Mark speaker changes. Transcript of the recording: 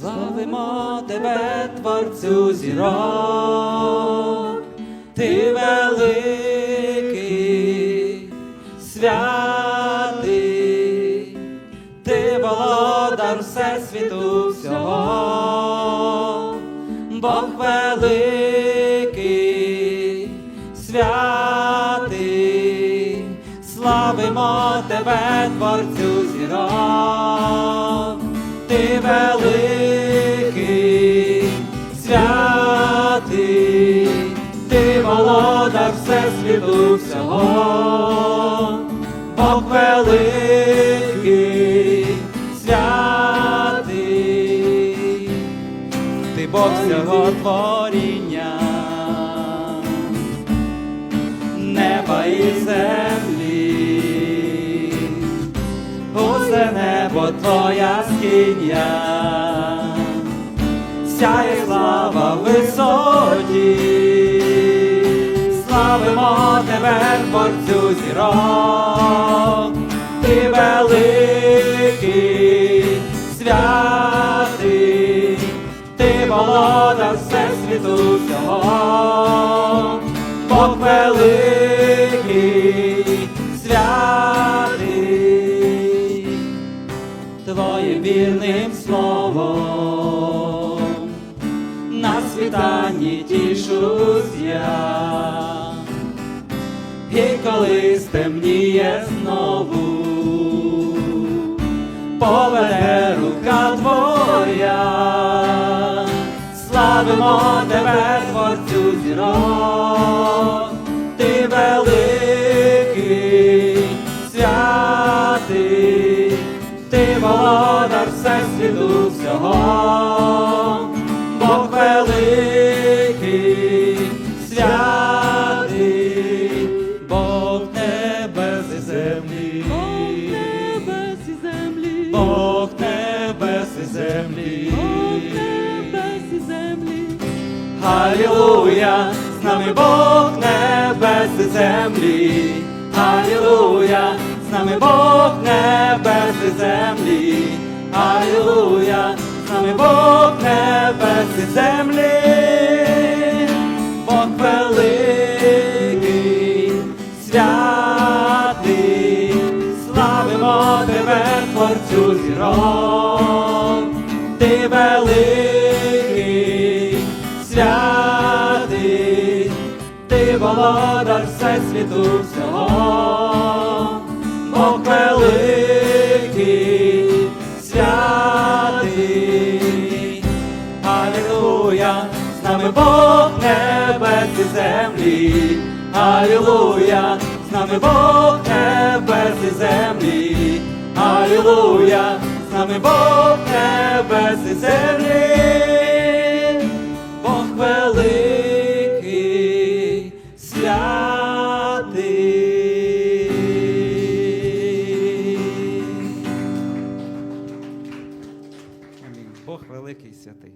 Speaker 1: Славимо тебе, Творцю зірок, ти великий, святий, ти володар всесвіту всього, Бог великий, святий, славимо тебе, Творцю зірок, ти великий, всесвіту всього, Бог великий, святий, ти Бог всього творіння, неба і землі, усе небо твоя скиня, сяє слава висоті, Творцю зірок, ти великий, святий, ти володар всесвіту всього, Бог великий, святий, Твоїм вірним словом на світанні тішусь я, і коли стемніє знову, поведе рука твоя, славимо тебе, Творцю зірок, ти великий, Бог небес і землі. Бог небес і землі, Алілуя, з нами Бог небес і землі. Алілуя, з нами Бог небес і землі. Алілуя, з нами Бог небес і землі. Творцю зірок. Ти великий, святий, ти володар всесвіту всього, Бог великий, святий, Алілуя, з нами Бог небес і землі, Алілуя, з нами Бог небес і землі, Алілуя, з нами Бог небес і землі, Бог великий, святий. Амінь. Бог великий святий.